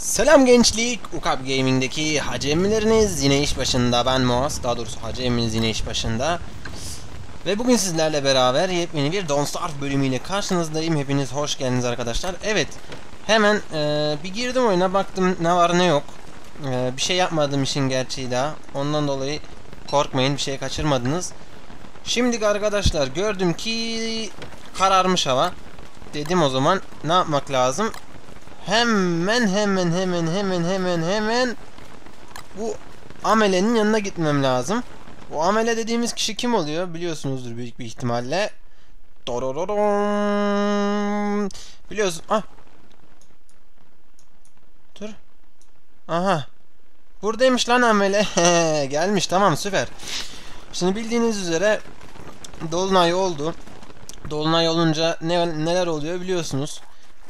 Selam gençlik, Ukap Gaming'deki hacemileriniz yine iş başında. Ben Moaz, daha doğrusu haceminiz yine iş başında. Ve bugün sizlerle beraber yepyeni bir Don't Starve bölümüyle karşınızdayım. Hepiniz hoş geldiniz arkadaşlar. Evet, hemen e, bir girdim oyuna baktım ne var ne yok. E, bir şey yapmadım işin gerçeği daha. Ondan dolayı korkmayın bir şey kaçırmadınız. Şimdi arkadaşlar gördüm ki kararmış hava. Dedim o zaman ne yapmak lazım? Hemen hemen hemen hemen hemen hemen bu amelenin yanına gitmem lazım. Bu amele dediğimiz kişi kim oluyor? Biliyorsunuzdur büyük bir ihtimalle. Dorororom. Biliyorsun. Ah. Dur. Aha. Buradaymış lan amele. Gelmiş tamam süper. Şimdi bildiğiniz üzere Dolunay oldu. Dolunay olunca ne, neler oluyor biliyorsunuz.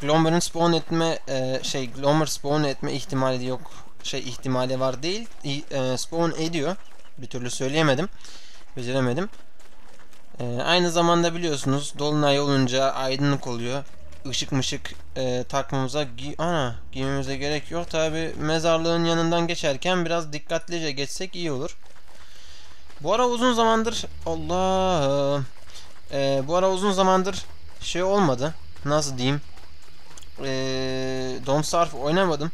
Glomber'ın spawn etme e, şey Glomber spawn etme ihtimali yok. Şey ihtimali var değil. E, spawn ediyor. Bir türlü söyleyemedim. Beceremedim. E, aynı zamanda biliyorsunuz Dolunay olunca aydınlık oluyor. Işık mışık e, takmamıza gi ana giymemize gerek yok. Tabi mezarlığın yanından geçerken biraz dikkatlice geçsek iyi olur. Bu ara uzun zamandır Allah e, bu ara uzun zamandır şey olmadı. Nasıl diyeyim? Ee, Don't Starve oynamadım.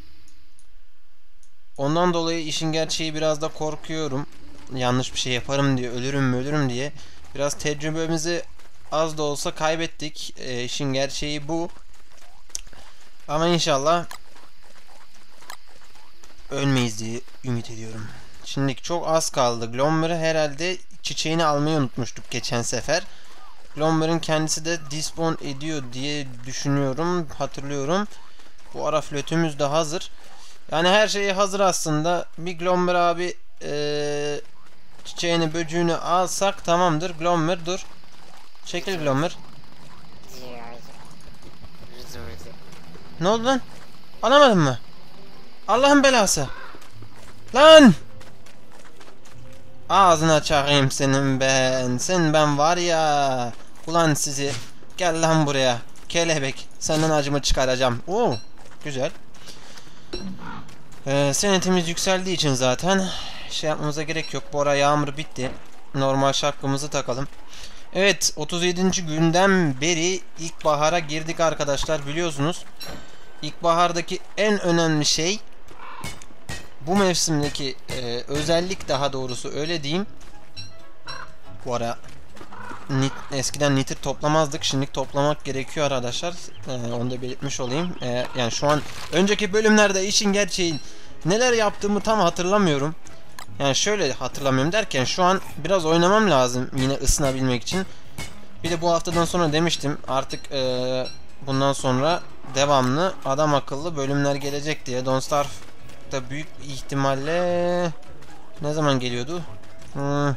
Ondan dolayı işin gerçeği biraz da korkuyorum. Yanlış bir şey yaparım diye, ölürüm mü ölürüm diye. Biraz tecrübemizi az da olsa kaybettik. Ee, işin gerçeği bu. Ama inşallah ölmeyiz diye ümit ediyorum. Şimdi çok az kaldı. Glommer'ı herhalde çiçeğini almayı unutmuştuk geçen sefer. Glomber'ın kendisi de despawn ediyor diye düşünüyorum, hatırlıyorum. Bu ara flötümüz de hazır. Yani her şeyi hazır aslında. Bir Glomber abi ee, çiçeğini, böcüğünü alsak tamamdır. Glomber dur. Çekil Glomber. Ne oldu lan? Alamadın mı? Allah'ın belası. Lan! Ağzına çakayım senin ben. Sen ben var ya. Ulan sizi. Gel lan buraya. Kelebek. Senden acımı çıkaracağım. Oo, güzel. Ee, senetimiz yükseldiği için zaten şey yapmamıza gerek yok. Bu ara yağmur bitti. Normal şapkamızı takalım. Evet 37. günden beri ilkbahara girdik arkadaşlar biliyorsunuz. İlkbahardaki en önemli şey bu mevsimdeki e, özellik daha doğrusu öyle diyeyim. Bu ara nit, eskiden nitir toplamazdık. Şimdi toplamak gerekiyor arkadaşlar. E, onu da belirtmiş olayım. E, yani şu an önceki bölümlerde işin gerçeği neler yaptığımı tam hatırlamıyorum. Yani şöyle hatırlamıyorum derken şu an biraz oynamam lazım yine ısınabilmek için. Bir de bu haftadan sonra demiştim artık e, bundan sonra devamlı adam akıllı bölümler gelecek diye. Don't Starve da büyük ihtimalle ne zaman geliyordu? Hmm.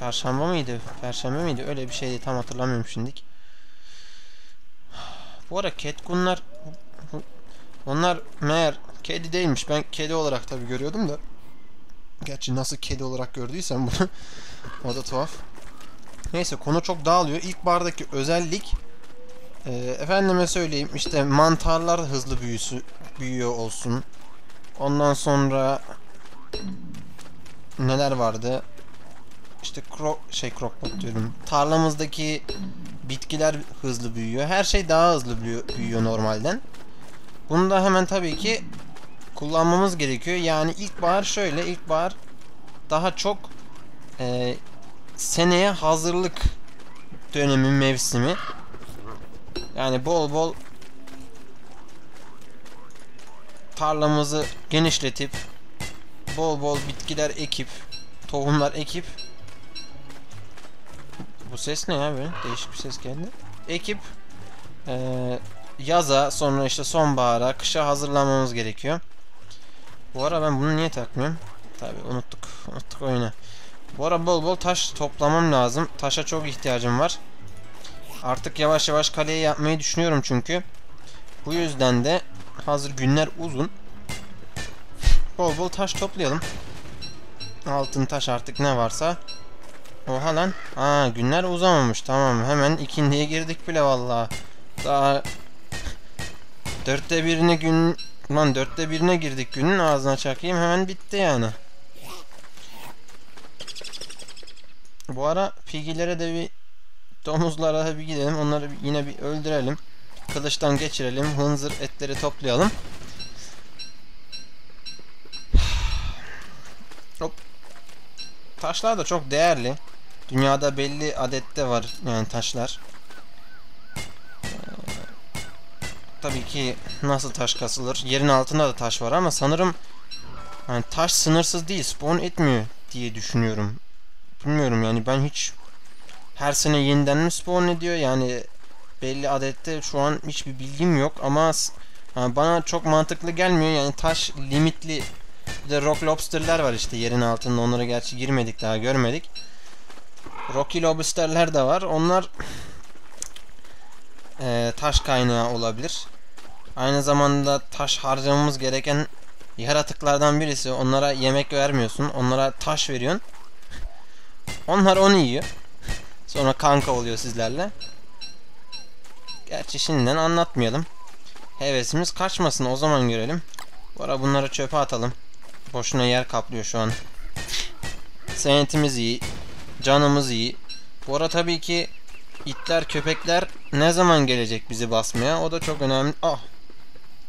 Çarşamba mıydı? Perşembe miydi? Öyle bir şeydi tam hatırlamıyorum şimdilik. Bu ara Ketkunlar onlar meğer kedi değilmiş. Ben kedi olarak tabi görüyordum da. Gerçi nasıl kedi olarak gördüysem bunu. o da tuhaf. Neyse konu çok dağılıyor. İlk bardaki özellik e, efendime söyleyeyim işte mantarlar hızlı büyüsü büyüyor olsun. Ondan sonra neler vardı? İşte kro şey crockpot diyorum. Tarlamızdaki bitkiler hızlı büyüyor. Her şey daha hızlı büyüyor, büyüyor normalden. Bunu da hemen tabii ki kullanmamız gerekiyor. Yani ilkbahar şöyle. ilkbahar daha çok e, seneye hazırlık dönemi mevsimi. Yani bol bol tarlamızı genişletip bol bol bitkiler ekip tohumlar ekip bu ses ne böyle değişik bir ses geldi. Ekip e, yaza sonra işte sonbahara kışa hazırlanmamız gerekiyor. Bu ara ben bunu niye takmıyorum? Tabi unuttuk unuttuk oyunu. Bu ara bol bol taş toplamam lazım. Taşa çok ihtiyacım var. Artık yavaş yavaş kaleyi yapmayı düşünüyorum çünkü. Bu yüzden de Hazır günler uzun. Bol bol taş toplayalım. Altın taş artık ne varsa. Oha lan. Aa günler uzamamış. Tamam hemen ikindiye girdik bile vallahi. Daha dörtte birini gün Lan dörtte birine girdik günün ağzına çakayım hemen bitti yani. Bu ara pigilere de bir domuzlara da bir gidelim. Onları yine bir öldürelim. Kılıçtan geçirelim. Hınzır etleri toplayalım. Hop. Taşlar da çok değerli. Dünyada belli adette var yani taşlar. Ee, tabii ki nasıl taş kasılır? Yerin altında da taş var ama sanırım yani taş sınırsız değil, spawn etmiyor diye düşünüyorum. Bilmiyorum yani ben hiç her sene yeniden mi spawn ediyor yani belli adette şu an hiçbir bilgim yok ama yani bana çok mantıklı gelmiyor yani taş limitli bir de rock lobsterler var işte yerin altında onlara gerçi girmedik daha görmedik. Rocky lobsterler de var onlar eee, taş kaynağı olabilir. Aynı zamanda taş harcamamız gereken yaratıklardan birisi. Onlara yemek vermiyorsun. Onlara taş veriyorsun. Onlar onu yiyor. Sonra kanka oluyor sizlerle. Gerçi şimdiden anlatmayalım. Hevesimiz kaçmasın o zaman görelim. Bu ara bunları çöpe atalım. Boşuna yer kaplıyor şu an. Senetimiz iyi. Canımız iyi. Bu ara tabii ki itler köpekler ne zaman gelecek bizi basmaya o da çok önemli. Ah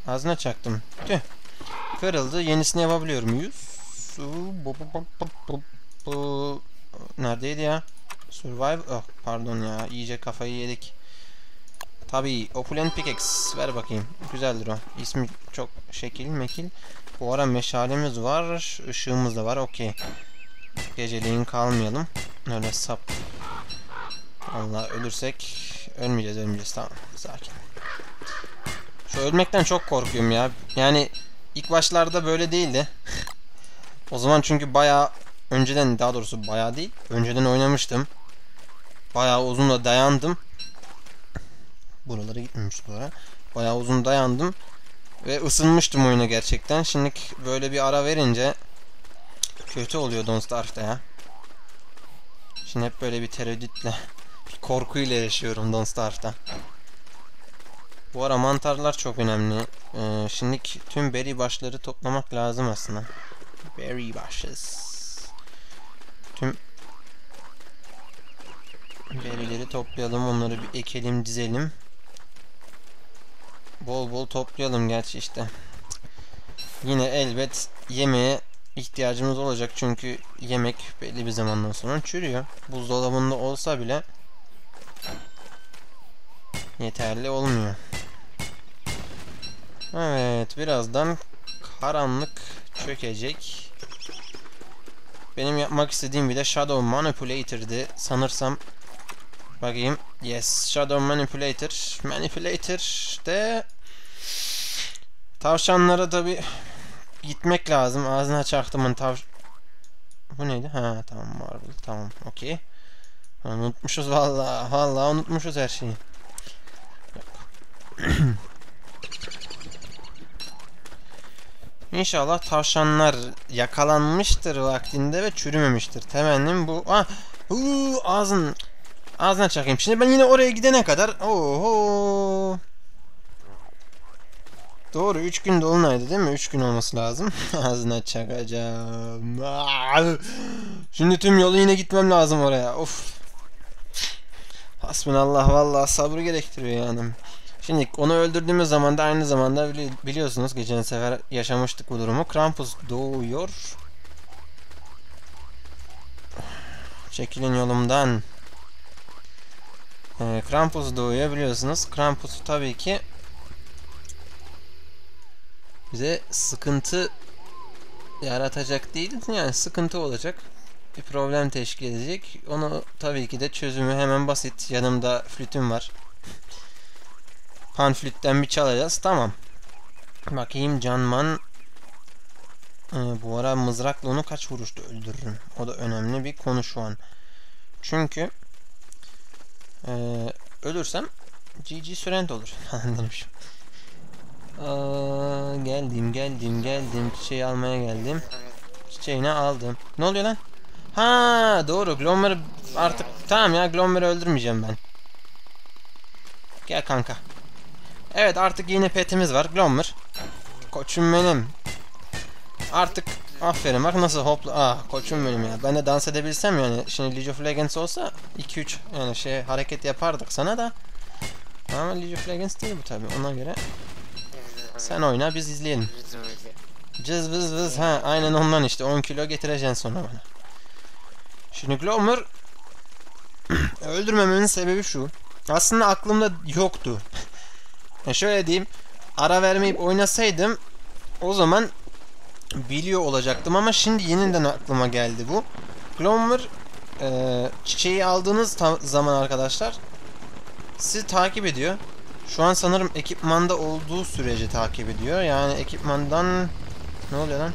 Ağzına çaktım. Tüh. Kırıldı. Yenisini yapabiliyor muyuz? Neredeydi ya? Survive... Oh pardon ya. iyice kafayı yedik. Tabii. Opulent Pickaxe. Ver bakayım. Güzeldir o. İsmi çok şekil mekil. Bu ara meşalemiz var. ışığımız da var. Okey. Geceliğin kalmayalım. Öyle sap. Allah ölürsek ölmeyeceğiz ölmeyeceğiz. Tamam. Sakin. Şu ölmekten çok korkuyorum ya. Yani ilk başlarda böyle değildi. o zaman çünkü bayağı önceden daha doğrusu bayağı değil. Önceden oynamıştım. Bayağı uzun da dayandım. Buralara gitmemiş bu ara. Bayağı uzun dayandım. Ve ısınmıştım oyuna gerçekten. Şimdi böyle bir ara verince kötü oluyor Don't Starve'da ya. Şimdi hep böyle bir tereddütle, bir korkuyla yaşıyorum Don't Starve'da. Bu ara mantarlar çok önemli. Ee, şimdi tüm berry başları toplamak lazım aslında. Berry bushes. Tüm berryleri toplayalım. Onları bir ekelim, dizelim. Bol bol toplayalım gerçi işte. Yine elbet yemeğe ihtiyacımız olacak çünkü yemek belli bir zamandan sonra çürüyor. Buzdolabında olsa bile yeterli olmuyor. Evet, birazdan karanlık çökecek. Benim yapmak istediğim bir de Shadow Manipulator'dı sanırsam. Bakayım. Yes, Shadow Manipulator. Manipulator de tavşanlara tabi gitmek lazım. Ağzına çaktımın tav Bu neydi? Ha tamam Marvel. Tamam. Okey. Unutmuşuz vallahi. Vallahi unutmuşuz her şeyi. İnşallah tavşanlar yakalanmıştır vaktinde ve çürümemiştir. Temennim bu. Ah, huu, ağzın ağzına çakayım. Şimdi ben yine oraya gidene kadar. Oho. Doğru 3 gün dolunaydı değil mi? 3 gün olması lazım. Ağzına çakacağım. Şimdi tüm yolu yine gitmem lazım oraya. Of. Hasbinallah vallahi sabır gerektiriyor yani. Şimdi onu öldürdüğümüz zaman da aynı zamanda bili- biliyorsunuz geçen sefer yaşamıştık bu durumu. Krampus doğuyor. Çekilin yolumdan. Ee, Krampus doğuyor biliyorsunuz. Krampus tabii ki bize sıkıntı yaratacak değil yani sıkıntı olacak. Bir problem teşkil edecek. Onu tabii ki de çözümü hemen basit. Yanımda flütüm var. Panflütten bir çalacağız. Tamam. Bakayım Canman ee, bu ara mızrakla onu kaç vuruşta öldürürüm. O da önemli bir konu şu an. Çünkü ee, ölürsem GG Sürent olur. Demişim. Aa, geldim geldim geldim. Çiçeği almaya geldim. Çiçeğini aldım. Ne oluyor lan? Ha doğru. Glommer'ı artık tamam ya Glommer'ı öldürmeyeceğim ben. Gel kanka. Evet artık yeni petimiz var. Glommer. Koçum benim. Artık aferin bak nasıl hopla. Ah koçum benim ya. Ben de dans edebilsem yani. Şimdi League of Legends olsa 2-3 yani şey hareket yapardık sana da. Ama League of Legends değil bu tabi ona göre. Sen oyna biz izleyelim. Cız vız vız ha aynen ondan işte 10 kilo getireceksin sonra bana. Şimdi Glomer öldürmememin sebebi şu. Aslında aklımda yoktu. Ya şöyle diyeyim. Ara vermeyip oynasaydım o zaman biliyor olacaktım ama şimdi yeniden aklıma geldi bu. Glomer e, çiçeği aldığınız zaman arkadaşlar sizi takip ediyor. Şu an sanırım ekipmanda olduğu sürece takip ediyor. Yani ekipmandan ne oluyor lan?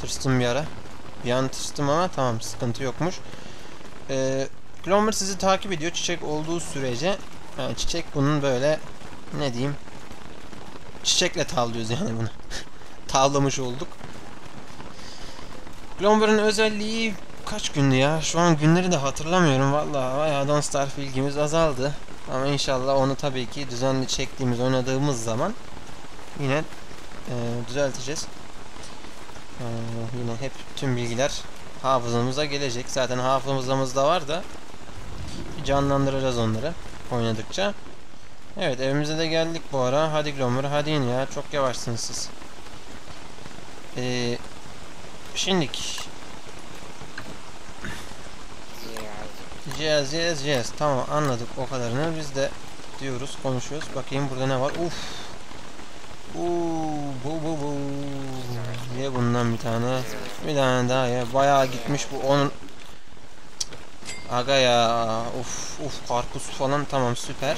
Tırstım bir ara. Bir an tırstım ama tamam sıkıntı yokmuş. Ee, Glomer sizi takip ediyor çiçek olduğu sürece. Yani çiçek bunun böyle ne diyeyim? Çiçekle tavlıyoruz yani bunu. Tavlamış olduk. Glomer'ın özelliği kaç gündü ya? Şu an günleri de hatırlamıyorum. Vallahi bayağı Don't Starve ilgimiz azaldı. Ama inşallah onu tabii ki düzenli çektiğimiz, oynadığımız zaman yine e, düzelteceğiz. E, yine hep tüm bilgiler hafızamıza gelecek. Zaten hafızamızda var da canlandıracağız onları oynadıkça. Evet evimize de geldik bu ara. Hadi Glomer hadi in ya. Çok yavaşsınız siz. Ee, şimdik. Yes yes yes. Tamam anladık o kadarını. Biz de diyoruz konuşuyoruz. Bakayım burada ne var. Uf. Uuu bu bu bu. Ye bundan bir tane. Bir tane daha ya. Bayağı gitmiş bu. Onun Aga ya. Uf uf karpuz falan tamam süper.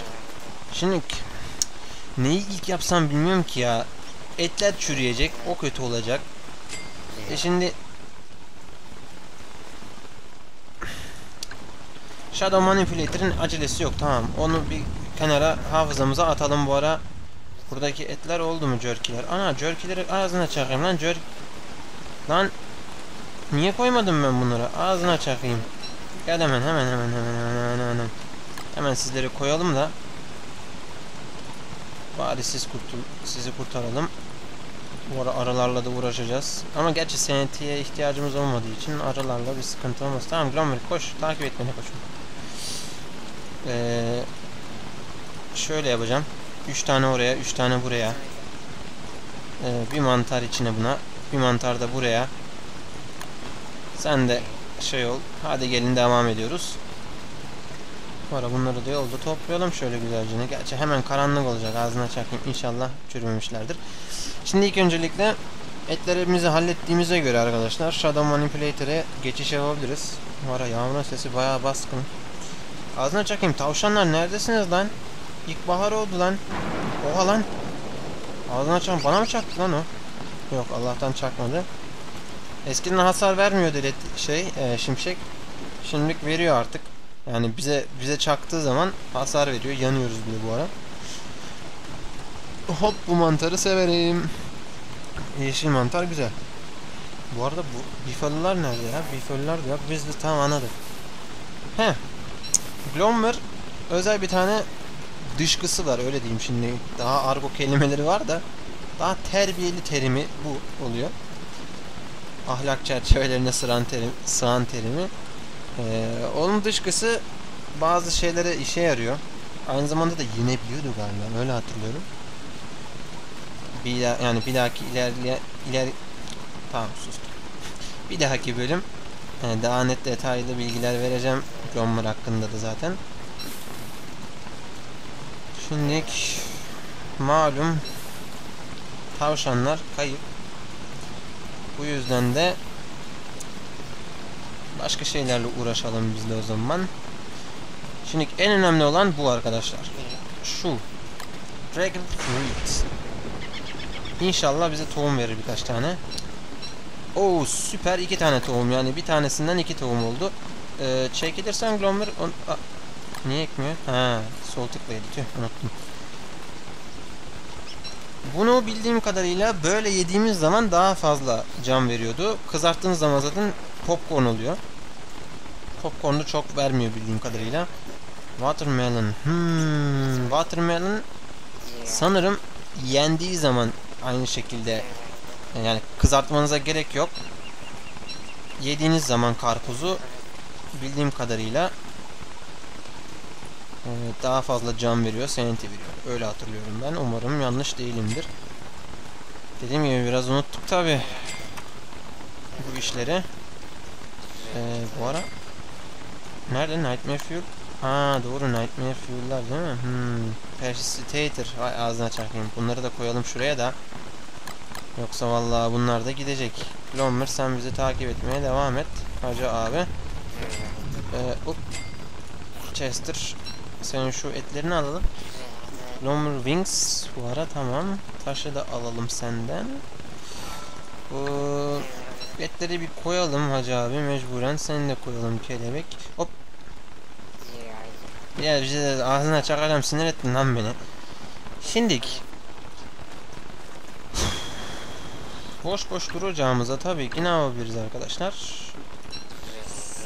Şimdi neyi ilk yapsam bilmiyorum ki ya. Etler çürüyecek. O kötü olacak. E şimdi Shadow Manipulator'ın acelesi yok tamam. Onu bir kenara hafızamıza atalım bu ara. Buradaki etler oldu mu jerkiler? Ana jerkileri ağzına çakayım lan jerk. Lan niye koymadım ben bunları? Ağzına çakayım. Gel hemen hemen hemen hemen hemen hemen hemen. Hemen sizleri koyalım da bari siz kurtul sizi kurtaralım. Bu ara aralarla da uğraşacağız. Ama gerçi senetiye ihtiyacımız olmadığı için aralarla bir sıkıntı olmaz. Tamam Glamour koş takip et beni koşun. Ee, şöyle yapacağım. 3 tane oraya, 3 tane buraya. Ee, bir mantar içine buna. Bir mantar da buraya. Sen de şey ol. Hadi gelin devam ediyoruz. Sonra bunları da yolda toplayalım şöyle güzelce. Gerçi hemen karanlık olacak. Ağzına çakayım. İnşallah çürümemişlerdir. Şimdi ilk öncelikle etlerimizi hallettiğimize göre arkadaşlar Shadow Manipulator'e geçiş yapabiliriz. Var ya yağmurun sesi bayağı baskın. Ağzına çakayım. Tavşanlar neredesiniz lan? İlkbahar oldu lan. Oha lan. Ağzına çakayım. Bana mı çaktı lan o? Yok Allah'tan çakmadı. Eskiden hasar vermiyordu şey e, şimşek. Şimdilik veriyor artık. Yani bize bize çaktığı zaman hasar veriyor. Yanıyoruz bile bu ara. Hop bu mantarı severim. Yeşil mantar güzel. Bu arada bu bifalılar nerede ya? Bifalılar da yok. Biz de tam anladık. He. Glommer özel bir tane dışkısı var öyle diyeyim şimdi. Daha argo kelimeleri var da daha terbiyeli terimi bu oluyor. Ahlak çerçevelerine sığan terim, sığan terimi. Ee, onun dışkısı bazı şeylere işe yarıyor. Aynı zamanda da yenebiliyordu galiba. Öyle hatırlıyorum. Bir yani bir dahaki ilerleyen iler tamam sustum. Bir dahaki bölüm daha net detaylı bilgiler vereceğim Glommer hakkında da zaten. Şimdilik malum tavşanlar kayıp. Bu yüzden de başka şeylerle uğraşalım biz de o zaman. Şimdi en önemli olan bu arkadaşlar. Şu Dragon Fruit. İnşallah bize tohum verir birkaç tane. Oo süper iki tane tohum yani bir tanesinden iki tohum oldu. Ee, çekilirsen Glomer on... Aa, niye ekmiyor? Ha, sol tıklaydı tüh unuttum. Bunu bildiğim kadarıyla böyle yediğimiz zaman daha fazla can veriyordu. Kızarttığınız zaman zaten popcorn oluyor. Popcorn'u çok vermiyor bildiğim kadarıyla. Watermelon. Hmm, watermelon sanırım yendiği zaman aynı şekilde yani kızartmanıza gerek yok. Yediğiniz zaman karpuzu bildiğim kadarıyla evet, daha fazla can veriyor, seneti veriyor. Öyle hatırlıyorum ben. Umarım yanlış değilimdir. Dediğim gibi biraz unuttuk tabi bu işleri. Ee, bu ara nerede Nightmare Fuel? Ha doğru Nightmare Fuel'lar değil mi? Hmm. Persisitator. Vay ağzına çarpayım. Bunları da koyalım şuraya da. Yoksa vallahi bunlar da gidecek. Glommer sen bizi takip etmeye devam et. Hacı abi. Ee, up. Chester. Senin şu etlerini alalım. Glommer Wings. Bu ara tamam. Taşı da alalım senden. Bu etleri bir koyalım Hacı abi mecburen. Seni de koyalım kelebek. Hop. Ya bize de ağzına çakacağım sinir ettin lan beni. Şimdik. Boş boş duracağımıza tabii ki ne yapabiliriz arkadaşlar?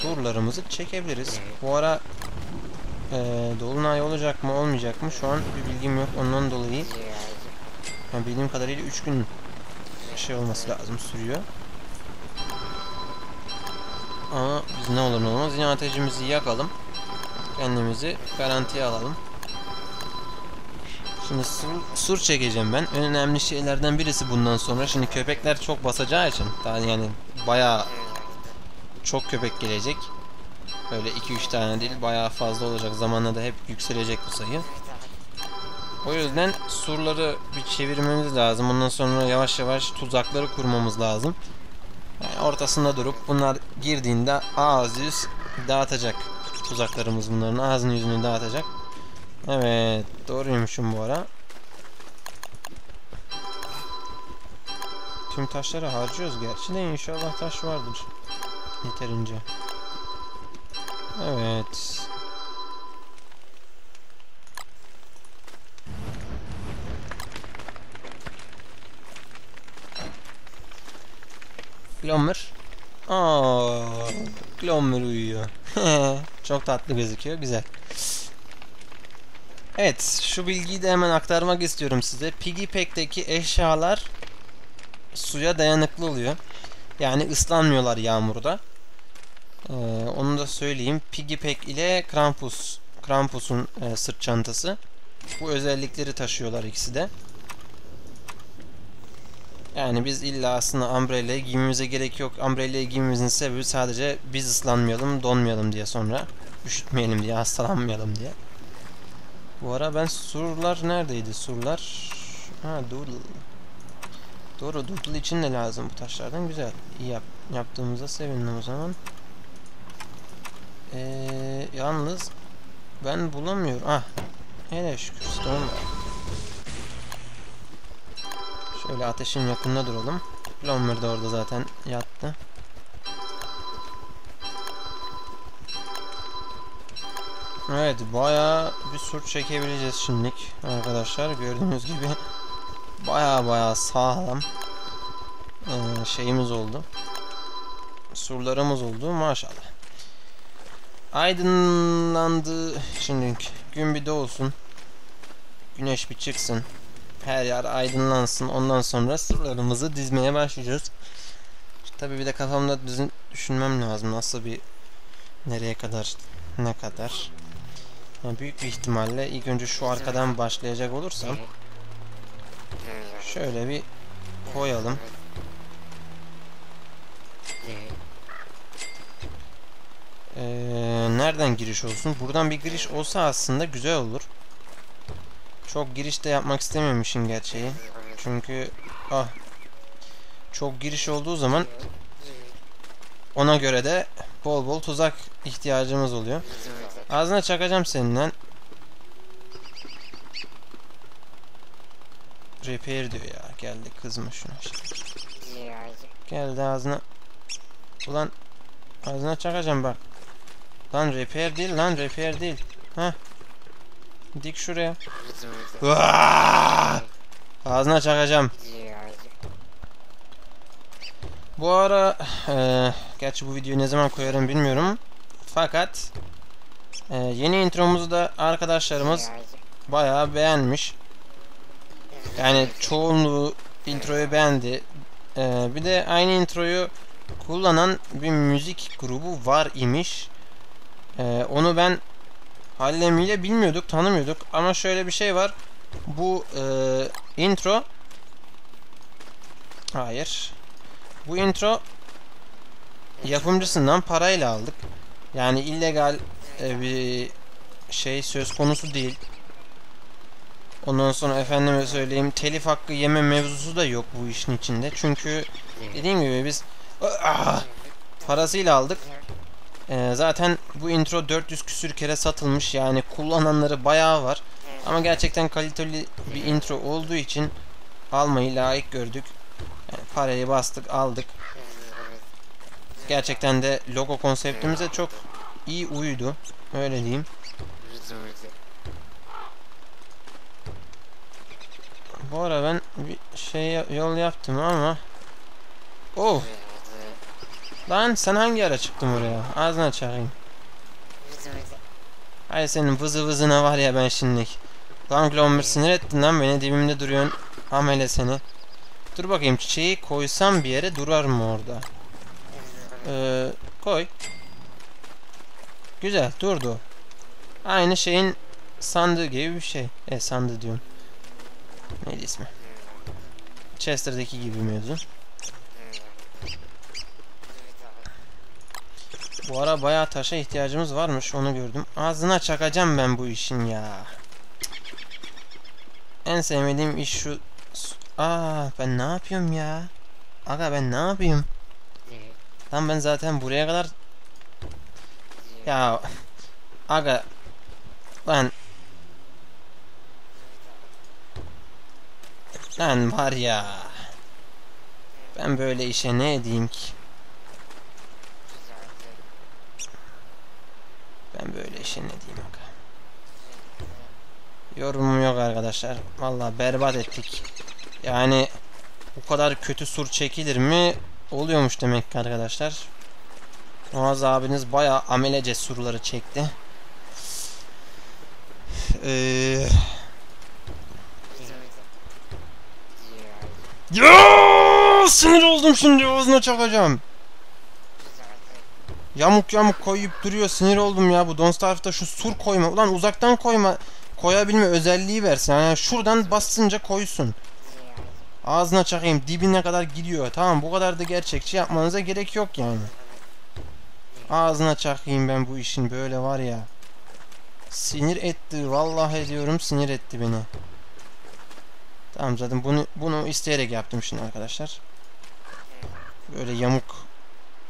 Surlarımızı çekebiliriz. Bu ara e, dolunay olacak mı olmayacak mı şu an bir bilgim yok ondan dolayı. Yani bildiğim kadarıyla 3 gün şey olması lazım sürüyor. Ama biz ne olur ne olmaz yine ateşimizi yakalım. Kendimizi garantiye alalım. Şimdi sur, sur çekeceğim ben. En önemli şeylerden birisi bundan sonra. Şimdi köpekler çok basacağı için daha yani bayağı çok köpek gelecek. Böyle 2-3 tane değil bayağı fazla olacak. Zamanla da hep yükselecek bu sayı. O yüzden surları bir çevirmemiz lazım. Ondan sonra yavaş yavaş tuzakları kurmamız lazım. Yani ortasında durup bunlar girdiğinde ağız yüz dağıtacak. Tuzaklarımız bunların ağzını yüzünü dağıtacak. Evet doğruymuşum bu ara. Tüm taşları harcıyoruz gerçi de inşallah taş vardır. Yeterince. Evet. Glommer. Aa, Glommer uyuyor. Çok tatlı gözüküyor. Güzel. Evet. Şu bilgiyi de hemen aktarmak istiyorum size. Piggy Pack'teki eşyalar suya dayanıklı oluyor. Yani ıslanmıyorlar yağmurda. Ee, onu da söyleyeyim. Piggy Pack ile Krampus. Krampus'un e, sırt çantası. Bu özellikleri taşıyorlar ikisi de. Yani biz illa aslında umbrella'yı giymemize gerek yok. Umbrella'yı giymemizin sebebi sadece biz ıslanmayalım, donmayalım diye sonra. Üşütmeyelim diye, hastalanmayalım diye. Bu ara ben surlar neredeydi? Surlar... Ha Doodle. Doğru Doodle için de lazım bu taşlardan. Güzel. İyi yap yaptığımıza sevindim o zaman. Ee, yalnız ben bulamıyorum. Ah. Hele şükür. Stone var. Şöyle ateşin yakınında duralım. Plumber da orada zaten yattı. Evet bayağı bir sur çekebileceğiz şimdilik arkadaşlar gördüğünüz gibi bayağı bayağı sağlam ee, şeyimiz oldu surlarımız oldu maşallah aydınlandı şimdi gün bir doğsun güneş bir çıksın her yer aydınlansın. Ondan sonra surlarımızı dizmeye başlayacağız. Tabi bir de kafamda düzün, düşünmem lazım. Nasıl bir nereye kadar ne kadar. Yani büyük bir ihtimalle ilk önce şu arkadan başlayacak olursam şöyle bir koyalım. Ee, nereden giriş olsun? Buradan bir giriş olsa aslında güzel olur. Çok giriş de yapmak istememişim gerçeği. Çünkü ah çok giriş olduğu zaman ona göre de bol bol tuzak ihtiyacımız oluyor. Ağzına çakacağım seninle. Repair diyor ya. Geldi kızma şuna. Geldi ağzına. Ulan ağzına çakacağım bak. Lan repair değil lan repair değil. Heh. Dik şuraya. Ağzına çakacağım. Bu ara e, gerçi bu videoyu ne zaman koyarım bilmiyorum. Fakat e, yeni intromuzu da arkadaşlarımız bayağı beğenmiş. Yani çoğunluğu introyu beğendi. Ee, bir de aynı introyu kullanan bir müzik grubu var imiş. Ee, onu ben hallemiyle bilmiyorduk, tanımıyorduk. Ama şöyle bir şey var. Bu e, intro Hayır. Bu intro yapımcısından parayla aldık. Yani illegal e, bir şey söz konusu değil. Ondan sonra efendime söyleyeyim telif hakkı yeme mevzusu da yok bu işin içinde. Çünkü dediğim gibi biz ah, parasıyla aldık. Ee, zaten bu intro 400 küsür kere satılmış. Yani kullananları bayağı var. Ama gerçekten kaliteli bir intro olduğu için almayı layık gördük. Yani parayı bastık aldık. Gerçekten de logo konseptimize çok iyi uydu. Öyle diyeyim. Bu ara ben bir şey yol yaptım ama Oh! Lan sen hangi ara çıktın buraya? Ağzına çakayım. Hay senin vızı vızına var ya ben şimdi. Lan Glomber sinir ettin lan beni dibimde duruyorsun. Amele seni. Dur bakayım çiçeği koysam bir yere durar mı orada? Ee, koy. Güzel durdu. Aynı şeyin sandığı gibi bir şey. E sandığı diyorum. Neydi ismi? Chester'daki gibi mevzu. Bu ara bayağı taşa ihtiyacımız varmış onu gördüm. Ağzına çakacağım ben bu işin ya. En sevmediğim iş şu... Aa ben ne yapıyorum ya? Aga ben ne yapayım? Lan ben zaten buraya kadar... Ya... Aga... Lan... Lan var ya... Ben böyle işe ne edeyim ki? Ben böyle işe ne diyeyim aga. Yorumum yok arkadaşlar. Vallahi berbat ettik. Yani bu kadar kötü sur çekilir mi? Oluyormuş demek ki arkadaşlar. Muaz abiniz bayağı amelece surları çekti. Eee... Ya sinir oldum şimdi ağzına çakacağım. Yamuk yamuk koyup duruyor sinir oldum ya bu Don't Starve'da şu sur koyma. Ulan uzaktan koyma. Koyabilme özelliği versin. Yani şuradan bastınca koysun. Ağzına çakayım dibine kadar gidiyor. Tamam bu kadar da gerçekçi yapmanıza gerek yok yani. Ağzına çakayım ben bu işin böyle var ya. Sinir etti. Vallahi ediyorum sinir etti beni. Tamam zaten bunu bunu isteyerek yaptım şimdi arkadaşlar. Böyle yamuk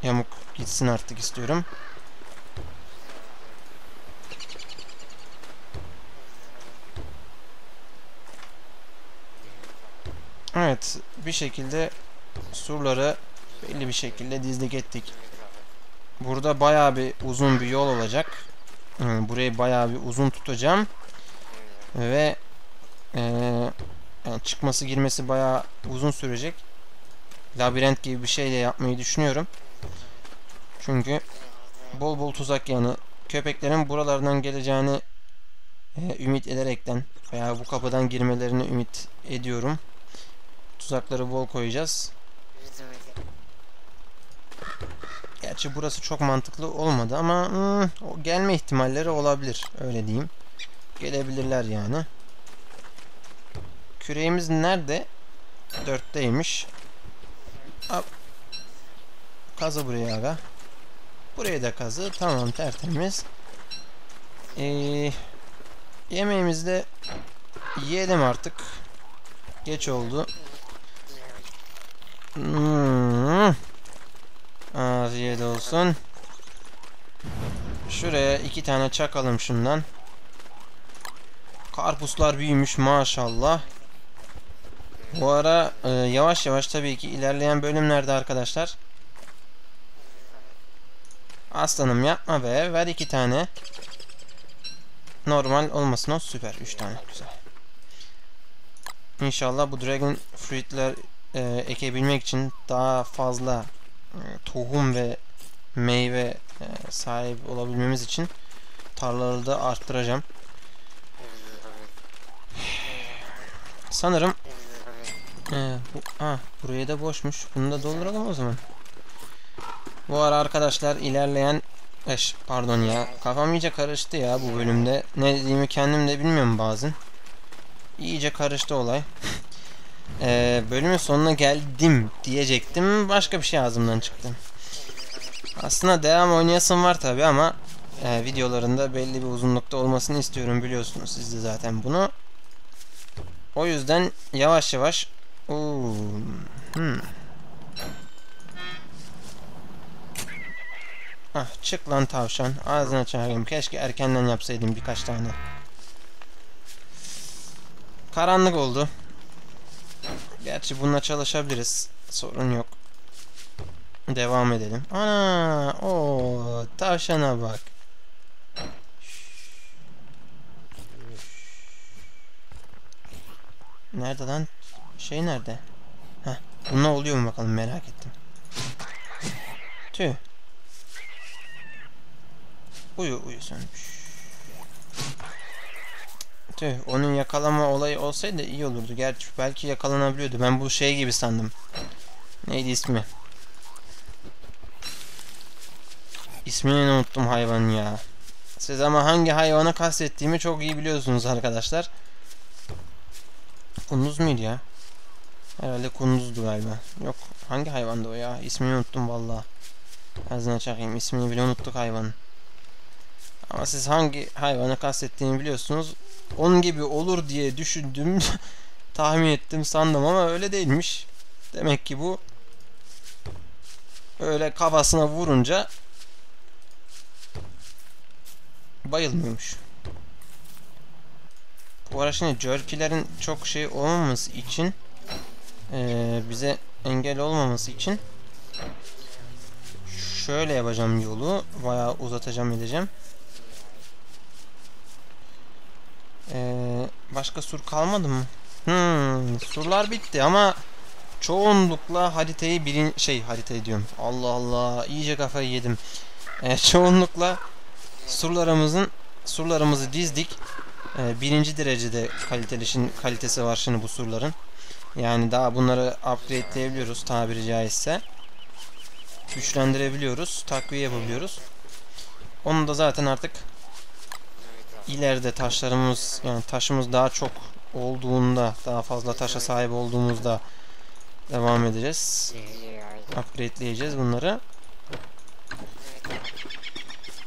yamuk gitsin artık istiyorum. Evet bir şekilde surları belli bir şekilde dizdik ettik. Burada bayağı bir uzun bir yol olacak. burayı bayağı bir uzun tutacağım. Ve ee, yani çıkması girmesi bayağı uzun sürecek. Labirent gibi bir şeyle yapmayı düşünüyorum. Çünkü bol bol tuzak yani köpeklerin buralardan geleceğini e, ümit ederekten veya bu kapıdan girmelerini ümit ediyorum. Tuzakları bol koyacağız. Gerçi burası çok mantıklı olmadı ama hmm, gelme ihtimalleri olabilir. Öyle diyeyim. Gelebilirler yani. Küreğimiz nerede? Dörtteymiş. Hop. Kazı buraya aga. Buraya da kazı. Tamam tertemiz. Ee, yemeğimizi de yiyelim artık. Geç oldu. Hmm. Afiyet olsun. Şuraya iki tane çakalım şundan. Karpuzlar büyümüş maşallah. Bu ara e, yavaş yavaş tabii ki ilerleyen bölümlerde arkadaşlar. Aslanım yapma be. Ver iki tane. Normal olmasın o süper. Üç tane güzel. İnşallah bu Dragon Fruit'ler e, ekebilmek için daha fazla tohum ve meyve e, sahip olabilmemiz için tarlaları da arttıracağım. Sanırım Ee, bu, ha, buraya da boşmuş. Bunu da dolduralım o zaman. Bu ara arkadaşlar ilerleyen Eş, pardon ya. Kafam iyice karıştı ya bu bölümde. Ne dediğimi kendim de bilmiyorum bazen. İyice karıştı olay. ee, bölümün sonuna geldim diyecektim. Başka bir şey ağzımdan çıktı. Aslında devam oynayasım var tabi ama e, videolarında belli bir uzunlukta olmasını istiyorum biliyorsunuz siz de zaten bunu. O yüzden yavaş yavaş Oo, hmm. Ah çık lan tavşan. Ağzına çağırayım. Keşke erkenden yapsaydım birkaç tane. Karanlık oldu. Gerçi bununla çalışabiliriz. Sorun yok. Devam edelim. Ana, o tavşana bak. Nerede lan? Şey nerede? Heh, bununla oluyor mu bakalım merak ettim. Tüh. Uyu uyu sönmüş. Tüh onun yakalama olayı olsaydı iyi olurdu. Gerçi belki yakalanabiliyordu. Ben bu şey gibi sandım. Neydi ismi? İsmini unuttum hayvanın ya. Siz ama hangi hayvanı kastettiğimi çok iyi biliyorsunuz arkadaşlar. Kunduz muydu ya? Herhalde kunduzdu galiba. Yok hangi hayvandı o ya? İsmini unuttum valla. Ağzına çakayım ismini bile unuttuk hayvanın. Ama siz hangi hayvanı kastettiğini biliyorsunuz. Onun gibi olur diye düşündüm. tahmin ettim sandım ama öyle değilmiş. Demek ki bu öyle kafasına vurunca bayılmıyormuş. Bu ara şimdi jerkilerin çok şey olmaması için ee, bize engel olmaması için şöyle yapacağım yolu. Bayağı uzatacağım edeceğim. Ee, başka sur kalmadı mı? Hmm, surlar bitti ama çoğunlukla haritayı birin şey haritayı diyorum. Allah Allah iyice kafayı yedim. Ee, çoğunlukla surlarımızın surlarımızı dizdik. Ee, birinci derecede kaliteli şimdi kalitesi var şimdi bu surların. Yani daha bunları upgrade'leyebiliyoruz tabiri caizse. Güçlendirebiliyoruz, takviye yapabiliyoruz. Onu da zaten artık ileride taşlarımız yani taşımız daha çok olduğunda daha fazla taşa sahip olduğumuzda devam edeceğiz. Upgradeleyeceğiz bunları.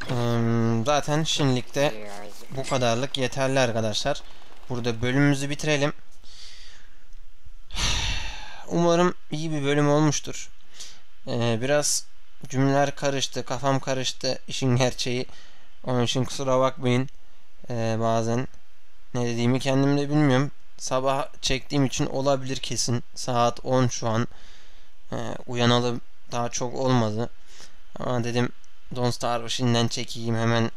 Hmm, zaten şimdilikte bu kadarlık yeterli arkadaşlar. Burada bölümümüzü bitirelim. Umarım iyi bir bölüm olmuştur. Biraz cümleler karıştı, kafam karıştı işin gerçeği. Onun için kusura bakmayın. Ee, bazen ne dediğimi kendim de bilmiyorum. Sabah çektiğim için olabilir kesin. Saat 10 şu an. Ee, uyanalı daha çok olmadı. Ama dedim Don't Starve çekeyim hemen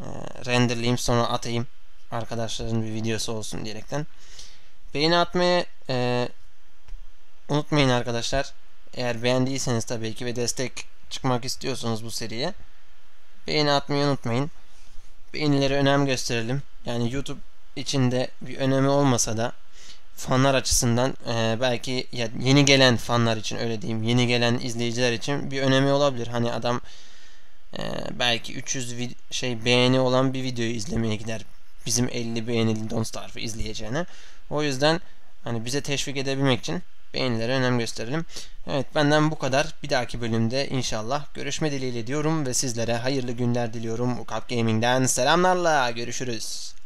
e, renderleyeyim sonra atayım. Arkadaşların bir videosu olsun diyerekten. Beğeni atmayı e, unutmayın arkadaşlar. Eğer beğendiyseniz tabii ki ve destek çıkmak istiyorsanız bu seriye beğeni atmayı unutmayın beğenilere önem gösterelim. Yani YouTube içinde bir önemi olmasa da fanlar açısından e, belki ya yeni gelen fanlar için öyle diyeyim yeni gelen izleyiciler için bir önemi olabilir. Hani adam e, belki 300 şey beğeni olan bir videoyu izlemeye gider. Bizim 50 beğenili Don't Starve'ı izleyeceğine. O yüzden hani bize teşvik edebilmek için beğenilere önem gösterelim. Evet benden bu kadar. Bir dahaki bölümde inşallah görüşme dileğiyle diyorum ve sizlere hayırlı günler diliyorum. Ukap Gaming'den selamlarla görüşürüz.